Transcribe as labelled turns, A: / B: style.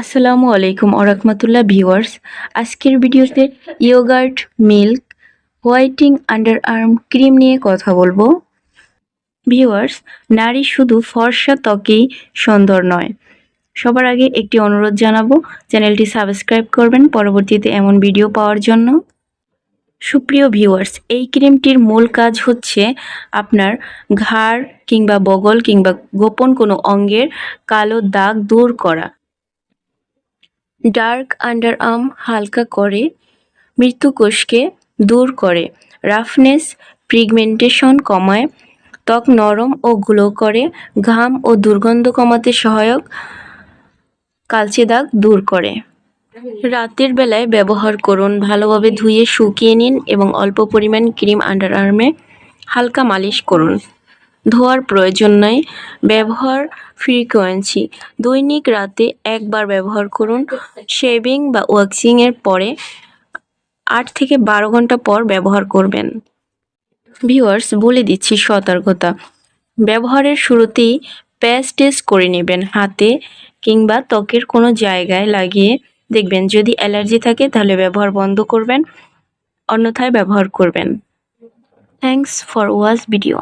A: আসসালামু আলাইকুম ওরহমতুল্লাহ ভিউয়ার্স। আজকের ভিডিওতে yogurt, milk, whitening underarm cream নিয়ে কথা বলব। ভিউয়ার্স, নারী শুধু ফর্সা ত্বকেই সুন্দর নয়। সবার আগে একটি অনুরোধ জানাব, চ্যানেলটি সাবস্ক্রাইব করবেন পরবর্তীতে এমন ভিডিও পাওয়ার জন্য। সুপ্রিয় ভিউয়ার্স, এই ক্রিমটির মূল কাজ হচ্ছে আপনার ঘাড় কিংবা বগল কিংবা গোপন কোনো অঙ্গের কালো দাগ দূর করা। ডার্ক আন্ডার আর্ম হালকা করে মৃত্যুকোষকে দূর করে। রাফনেস পিগমেন্টেশন কমায়, ত্বক নরম ও গ্লো করে, ঘাম ও দুর্গন্ধ কমাতে সহায়ক কালচে দাগ দূর করে। রাতের বেলায় ব্যবহার করুন, ভালোভাবে ধুয়ে শুকিয়ে নিন এবং অল্প পরিমাণ ক্রিম আন্ডার আর্মে হালকা মালিশ করুন। ধোয়ার প্রয়োজন নাই। ব্যবহার ফ্রিকোয়েন্সি। দৈনিক রাতে একবার ব্যবহার করুন। শেভিং বা ওয়াক্সিংয়ের পরে আট থেকে বারো ঘণ্টা পর ব্যবহার করবেন। ভিউয়ার্স, বলে দিচ্ছি সতর্কতা। ব্যবহারের শুরুতেই প্যাচ টেস্ট করে নেবেন হাতে কিংবা ত্বকের কোনো জায়গায় লাগিয়ে দেখবেন। যদি অ্যালার্জি থাকে, তাহলে ব্যবহার বন্ধ করবেন, অন্যথায় ব্যবহার করবেন। Thanks for watch video.